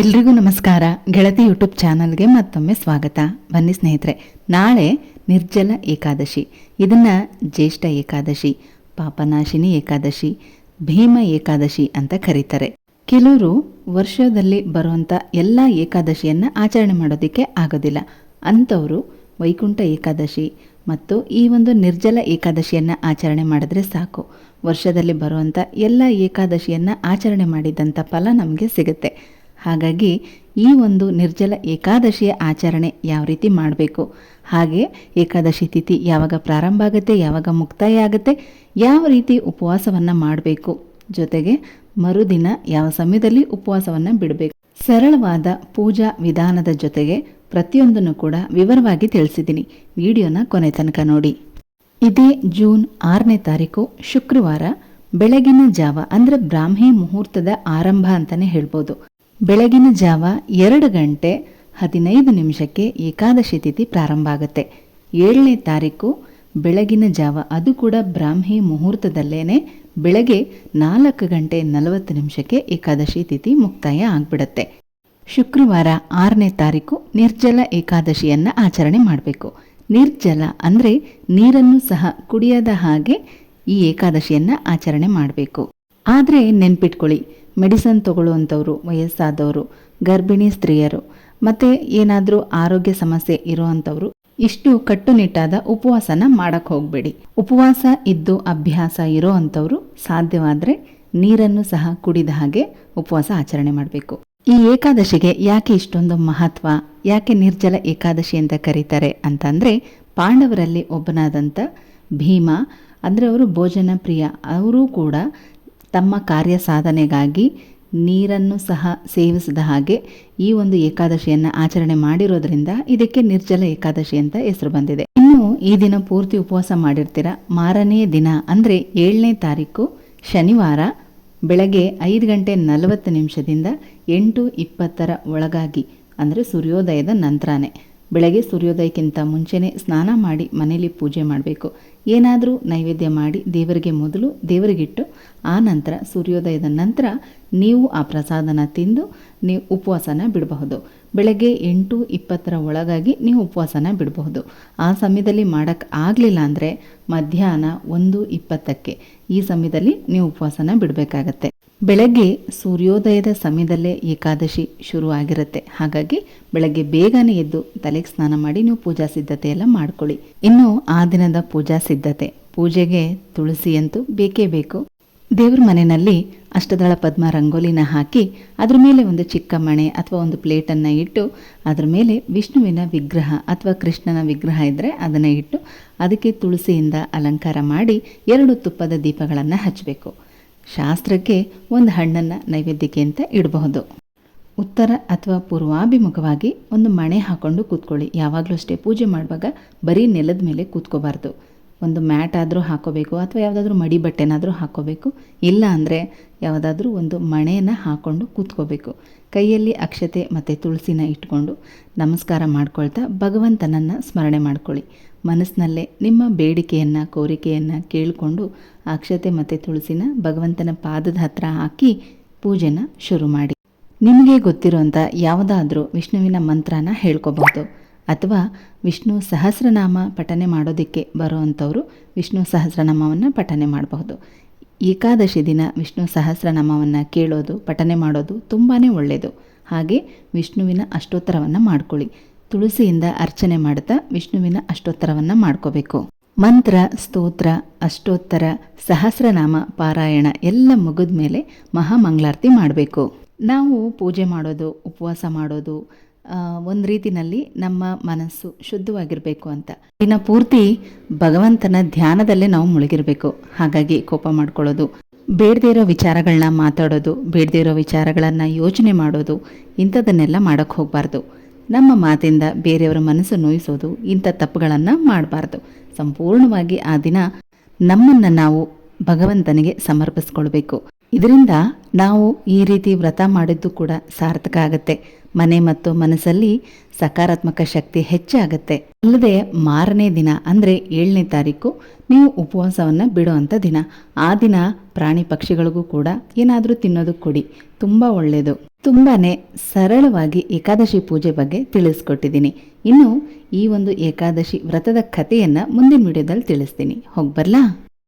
ಎಲ್ರಿಗೂ ನಮಸ್ಕಾರ. ಗೆಳತಿ ಯೂಟ್ಯೂಬ್ ಚಾನಲ್ಗೆ ಮತ್ತೊಮ್ಮೆ ಸ್ವಾಗತ. ಬನ್ನಿ ಸ್ನೇಹಿತರೆ, ನಾಳೆ ನಿರ್ಜಲ ಏಕಾದಶಿ. ಇದನ್ನ ಜ್ಯೇಷ್ಠ ಏಕಾದಶಿ, ಪಾಪನಾಶಿನಿ ಏಕಾದಶಿ, ಭೀಮ ಏಕಾದಶಿ ಅಂತ ಕರೀತಾರೆ. ಕೆಲವರು ವರ್ಷದಲ್ಲಿ ಬರುವಂಥ ಎಲ್ಲ ಏಕಾದಶಿಯನ್ನ ಆಚರಣೆ ಮಾಡೋದಕ್ಕೆ ಆಗೋದಿಲ್ಲ. ಅಂಥವರು ವೈಕುಂಠ ಏಕಾದಶಿ ಮತ್ತು ಈ ಒಂದು ನಿರ್ಜಲ ಏಕಾದಶಿಯನ್ನ ಆಚರಣೆ ಮಾಡಿದ್ರೆ ಸಾಕು. ವರ್ಷದಲ್ಲಿ ಬರುವಂಥ ಎಲ್ಲ ಏಕಾದಶಿಯನ್ನ ಆಚರಣೆ ಮಾಡಿದಂಥ ಫಲ ನಮಗೆ ಸಿಗುತ್ತೆ. ಹಾಗಾಗಿ ಈ ಒಂದು ನಿರ್ಜಲ ಏಕಾದಶಿಯ ಆಚರಣೆ ಯಾವ ರೀತಿ ಮಾಡಬೇಕು? ಹಾಗೆ ಏಕಾದಶಿ ತಿಥಿ ಯಾವಾಗ ಪ್ರಾರಂಭ ಆಗುತ್ತೆ, ಯಾವಾಗ ಮುಕ್ತಾಯ ಆಗುತ್ತೆ, ಯಾವ ರೀತಿ ಉಪವಾಸವನ್ನು ಮಾಡಬೇಕು? ಜೊತೆಗೆ ಮರುದಿನ ಯಾವ ಸಮಯದಲ್ಲಿ ಉಪವಾಸವನ್ನು ಬಿಡಬೇಕು? ಸರಳವಾದ ಪೂಜಾ ವಿಧಾನದ ಜೊತೆಗೆ ಪ್ರತಿಯೊಂದನ್ನು ಕೂಡ ವಿವರವಾಗಿ ತಿಳಿಸಿದ್ದೀನಿ. ವಿಡಿಯೋನ ಕೊನೆ ತನಕ ನೋಡಿ. ಇದೇ ಜೂನ್ ಆರನೇ ತಾರೀಕು, ಶುಕ್ರವಾರ, ಬೆಳಗಿನ ಜಾವ ಅಂದರೆ ಬ್ರಾಹ್ಮಿ ಮುಹೂರ್ತದ ಆರಂಭ ಅಂತಲೇ ಹೇಳ್ಬೋದು. ಬೆಳಗಿನ ಜಾವ ಎರಡು ಗಂಟೆ ಹದಿನೈದು ನಿಮಿಷಕ್ಕೆ ಏಕಾದಶಿ ತಿಥಿ ಪ್ರಾರಂಭ ಆಗುತ್ತೆ. ಏಳನೇ ತಾರೀಕು ಬೆಳಗಿನ ಜಾವ. ಅದು ಕೂಡ ಬ್ರಾಹ್ಮಿ ಮುಹೂರ್ತದಲ್ಲೇನೆ ಬೆಳಗ್ಗೆ ನಾಲ್ಕು ಗಂಟೆ ನಲವತ್ತು ನಿಮಿಷಕ್ಕೆ ಏಕಾದಶಿ ತಿಥಿ ಮುಕ್ತಾಯ ಆಗ್ಬಿಡತ್ತೆ. ಶುಕ್ರವಾರ ಆರನೇ ತಾರೀಕು ನಿರ್ಜಲ ಏಕಾದಶಿಯನ್ನ ಆಚರಣೆ ಮಾಡಬೇಕು. ನಿರ್ಜಲ ಅಂದರೆ ನೀರನ್ನು ಸಹ ಕುಡಿಯದ ಹಾಗೆ ಈ ಏಕಾದಶಿಯನ್ನ ಆಚರಣೆ ಮಾಡಬೇಕು. ಆದರೆ ನೆನ್ಪಿಟ್ಕೊಳ್ಳಿ ಮೆಡಿಸನ್ ತಗೊಳ್ಳುವಂಥವ್ರು, ವಯಸ್ಸಾದವರು, ಗರ್ಭಿಣಿ ಸ್ತ್ರೀಯರು, ಮತ್ತು ಏನಾದರೂ ಆರೋಗ್ಯ ಸಮಸ್ಯೆ ಇರುವಂಥವ್ರು, ಇಷ್ಟು ಕಟ್ಟುನಿಟ್ಟಾದ ಉಪವಾಸನ ಮಾಡಕ್ಕೆ ಹೋಗಬೇಡಿ. ಉಪವಾಸ ಇದ್ದು ಅಭ್ಯಾಸ ಇರೋ ಅಂಥವ್ರು ಸಾಧ್ಯವಾದರೆ ನೀರನ್ನು ಸಹ ಕುಡಿದ ಹಾಗೆ ಉಪವಾಸ ಆಚರಣೆ ಮಾಡಬೇಕು. ಈ ಏಕಾದಶಿಗೆ ಯಾಕೆ ಇಷ್ಟೊಂದು ಮಹತ್ವ, ಯಾಕೆ ನಿರ್ಜಲ ಏಕಾದಶಿ ಅಂತ ಕರೀತಾರೆ ಅಂತಂದರೆ ಪಾಂಡವರಲ್ಲಿ ಒಬ್ಬನಾದಂಥ ಭೀಮ, ಅಂದರೆ ಅವರು ಭೋಜನ ಪ್ರಿಯ, ಅವರೂ ಕೂಡ ತಮ್ಮ ಕಾರ್ಯ ಸಾಧನೆಗಾಗಿ ನೀರನ್ನು ಸಹ ಸೇವಿಸಿದ ಹಾಗೆ ಈ ಒಂದು ಏಕಾದಶಿಯನ್ನು ಆಚರಣೆ ಮಾಡಿರೋದ್ರಿಂದ ಇದಕ್ಕೆ ನಿರ್ಜಲ ಏಕಾದಶಿ ಅಂತ ಹೆಸರು ಬಂದಿದೆ. ಇನ್ನು ಈ ದಿನ ಪೂರ್ತಿ ಉಪವಾಸ ಮಾಡಿರ್ತೀರ? ಮಾರನೇ ದಿನ ಅಂದರೆ ಏಳನೇ ತಾರೀಕು ಶನಿವಾರ ಬೆಳಗ್ಗೆ ಐದು ಗಂಟೆ ನಲವತ್ತು ನಿಮಿಷದಿಂದ ಎಂಟು ಇಪ್ಪತ್ತರ ಒಳಗಾಗಿ ಅಂದರೆ ಸೂರ್ಯೋದಯದ ನಂತರನೇ. ಬೆಳಗ್ಗೆ ಸೂರ್ಯೋದಯಕ್ಕಿಂತ ಮುಂಚೆನೇ ಸ್ನಾನ ಮಾಡಿ ಮನೆಯಲ್ಲಿ ಪೂಜೆ ಮಾಡಬೇಕು. ಏನಾದರೂ ನೈವೇದ್ಯ ಮಾಡಿ ದೇವರಿಗೆ ಮೊದಲು ದೇವರಿಗಿಟ್ಟು ಆ ನಂತರ ಸೂರ್ಯೋದಯದ ನಂತರ ನೀವು ಆ ಪ್ರಸಾದನ ತಿಂದು ನೀವು ಉಪವಾಸನ ಬಿಡಬಹುದು. ಬೆಳಗ್ಗೆ ಎಂಟು ಇಪ್ಪತ್ತರ ಒಳಗಾಗಿ ನೀವು ಉಪವಾಸನ ಬಿಡಬಹುದು. ಆ ಸಮಯದಲ್ಲಿ ಮಾಡೋಕ್ಕೆ ಆಗಲಿಲ್ಲ ಅಂದರೆ ಮಧ್ಯಾಹ್ನ ಒಂದು ಇಪ್ಪತ್ತಕ್ಕೆ ಈ ಸಮಯದಲ್ಲಿ ನೀವು ಉಪವಾಸನ ಬಿಡಬೇಕಾಗತ್ತೆ. ಬೆಳಗ್ಗೆ ಸೂರ್ಯೋದಯದ ಸಮಯದಲ್ಲೇ ಏಕಾದಶಿ ಶುರು ಆಗಿರುತ್ತೆ ಹಾಗಾಗಿ ಬೆಳಗ್ಗೆ ಬೇಗನೆ ಎದ್ದು ತಲೆಗೆ ಸ್ನಾನ ಮಾಡಿ ನೀವು ಪೂಜಾ ಸಿದ್ಧತೆ ಎಲ್ಲ ಮಾಡ್ಕೊಳ್ಳಿ. ಇನ್ನು ಆ ದಿನದ ಪೂಜಾ ಸಿದ್ಧತೆ, ಪೂಜೆಗೆ ತುಳಸಿ ಅಂತೂ ಬೇಕೇ ಬೇಕು. ದೇವ್ರ ಮನೆಯಲ್ಲಿ ಅಷ್ಟದಳ ಪದ್ಮ ರಂಗೋಲಿನ ಹಾಕಿ ಅದ್ರ ಮೇಲೆ ಒಂದು ಚಿಕ್ಕ ಮಣೆ ಅಥವಾ ಒಂದು ಪ್ಲೇಟನ್ನು ಇಟ್ಟು ಅದ್ರ ಮೇಲೆ ವಿಷ್ಣುವಿನ ವಿಗ್ರಹ ಅಥವಾ ಕೃಷ್ಣನ ವಿಗ್ರಹ ಇದ್ದರೆ ಅದನ್ನು ಇಟ್ಟು ಅದಕ್ಕೆ ತುಳಸಿಯಿಂದ ಅಲಂಕಾರ ಮಾಡಿ ಎರಡು ತುಪ್ಪದ ದೀಪಗಳನ್ನು ಹಚ್ಚಬೇಕು ಶಾಸ್ತ್ರಕ್ಕೆ ಒಂದು ಹಣ್ಣನ್ನು ನೈವೇದ್ಯಕ್ಕೆ ಅಂತ ಇಡಬಹುದು. ಉತ್ತರ ಅಥವಾ ಪೂರ್ವಾಭಿಮುಖವಾಗಿ ಒಂದು ಮಣೆ ಹಾಕ್ಕೊಂಡು ಕೂತ್ಕೊಳ್ಳಿ. ಯಾವಾಗಲೂ ಅಷ್ಟೇ ಪೂಜೆ ಮಾಡುವಾಗ ಬರೀ ನೆಲದ ಮೇಲೆ ಕೂತ್ಕೋಬಾರ್ದು. ಒಂದು ಮ್ಯಾಟ್ ಆದರೂ ಹಾಕೋಬೇಕು ಅಥವಾ ಯಾವುದಾದ್ರೂ ಮಡಿ ಬಟ್ಟೆನಾದರೂ ಹಾಕೋಬೇಕು. ಇಲ್ಲ ಅಂದರೆ ಯಾವುದಾದ್ರೂ ಒಂದು ಮಣೆಯನ್ನು ಹಾಕ್ಕೊಂಡು ಕೂತ್ಕೋಬೇಕು. ಕೈಯಲ್ಲಿ ಅಕ್ಷತೆ ಮತ್ತು ತುಳಸಿನ ಇಟ್ಕೊಂಡು ನಮಸ್ಕಾರ ಮಾಡ್ಕೊಳ್ತಾ ಭಗವಂತನನ್ನು ಸ್ಮರಣೆ ಮಾಡ್ಕೊಳ್ಳಿ. ಮನಸ್ಸಿನಲ್ಲೇ ನಿಮ್ಮ ಬೇಡಿಕೆಯನ್ನು, ಕೋರಿಕೆಯನ್ನು ಕೇಳಿಕೊಂಡು ಅಕ್ಷತೆ ಮತ್ತು ತುಳಸಿನ ಭಗವಂತನ ಪಾದದ ಹತ್ರ ಹಾಕಿ ಪೂಜೆನ ಶುರು ಮಾಡಿ. ನಿಮಗೆ ಗೊತ್ತಿರೋಂಥ ಯಾವುದಾದ್ರೂ ವಿಷ್ಣುವಿನ ಮಂತ್ರನ ಹೇಳ್ಕೋಬಹುದು. ಅಥವಾ ವಿಷ್ಣು ಸಹಸ್ರನಾಮ ಪಠನೆ ಮಾಡೋದಕ್ಕೆ ಬರುವಂಥವರು ವಿಷ್ಣು ಸಹಸ್ರನಾಮವನ್ನು ಪಠನೆ ಮಾಡಬಹುದು. ಏಕಾದಶಿ ದಿನ ವಿಷ್ಣು ಸಹಸ್ರನಾಮವನ್ನು ಕೇಳೋದು, ಪಠನೆ ಮಾಡೋದು ತುಂಬಾ ಒಳ್ಳೆಯದು ಹಾಗೆ ವಿಷ್ಣುವಿನ ಅಷ್ಟೋತ್ತರವನ್ನು ಮಾಡ್ಕೊಳ್ಳಿ. ತುಳಸಿಯಿಂದ ಅರ್ಚನೆ ಮಾಡ್ತಾ ವಿಷ್ಣುವಿನ ಅಷ್ಟೋತ್ತರವನ್ನು ಮಾಡ್ಕೋಬೇಕು. ಮಂತ್ರ, ಸ್ತೋತ್ರ, ಅಷ್ಟೋತ್ತರ, ಸಹಸ್ರನಾಮ, ಪಾರಾಯಣ ಎಲ್ಲ ಮುಗಿದ ಮೇಲೆ ಮಹಾಮಂಗಳಾರತಿ ಮಾಡಬೇಕು. ನಾವು ಪೂಜೆ ಮಾಡೋದು, ಉಪವಾಸ ಮಾಡೋದು ಒಂದು ರೀತಿನಲ್ಲಿ ನಮ್ಮ ಮನಸ್ಸು ಶುದ್ಧವಾಗಿರಬೇಕು ಅಂತ. ದಿನ ಪೂರ್ತಿ ಭಗವಂತನ ಧ್ಯಾನದಲ್ಲೇ ನಾವು ಮುಳುಗಿರಬೇಕು. ಹಾಗಾಗಿ ಕೋಪ ಮಾಡ್ಕೊಳ್ಳೋದು, ಬೇಡದೇ ಇರೋ ವಿಚಾರಗಳನ್ನ ಮಾತಾಡೋದು, ಬೇಡದೇ ಇರೋ ವಿಚಾರಗಳನ್ನು ಯೋಚನೆ ಮಾಡೋದು, ಇಂಥದನ್ನೆಲ್ಲ ಮಾಡೋಕ್ಕೆ ಹೋಗಬಾರ್ದು. ನಮ್ಮ ಮಾತಿಂದ ಬೇರೆಯವರ ಮನಸ್ಸು ನೋಯಿಸೋದು, ಇಂಥ ತಪ್ಪುಗಳನ್ನು ಮಾಡಬಾರ್ದು. ಸಂಪೂರ್ಣವಾಗಿ ಆ ದಿನ ನಮ್ಮನ್ನು ನಾವು ಭಗವಂತನಿಗೆ ಸಮರ್ಪಿಸ್ಕೊಳ್ಬೇಕು. ಇದರಿಂದ ನಾವು ಈ ರೀತಿ ವ್ರತ ಮಾಡಿದ್ದು ಕೂಡ ಸಾರ್ಥಕ ಆಗುತ್ತೆ. ಮನೆ ಮತ್ತು ಮನಸ್ಸಲ್ಲಿ ಸಕಾರಾತ್ಮಕ ಶಕ್ತಿ ಹೆಚ್ಚಾಗತ್ತೆ. ಅಲ್ಲದೆ ಮಾರನೇ ದಿನ ಅಂದರೆ ಏಳನೇ ತಾರೀಕು ನೀವು ಉಪವಾಸವನ್ನು ಬಿಡುವಂಥ ದಿನ. ಆ ದಿನ ಪ್ರಾಣಿ ಪಕ್ಷಿಗಳಿಗೂ ಕೂಡ ಏನಾದರೂ ತಿನ್ನೋದು ಕೊಡಿ. ತುಂಬ ಒಳ್ಳೆಯದು ತುಂಬಾ ಸರಳವಾಗಿ ಏಕಾದಶಿ ಪೂಜೆ ಬಗ್ಗೆ ತಿಳಿಸ್ಕೊಟ್ಟಿದ್ದೀನಿ. ಇನ್ನು ಈ ಒಂದು ಏಕಾದಶಿ ವ್ರತದ ಕಥೆಯನ್ನು ಮುಂದಿನ ವಿಡಿಯೋದಲ್ಲಿ ತಿಳಿಸ್ತೀನಿ. ಹೋಗಿ ಬರ್ಲಾ?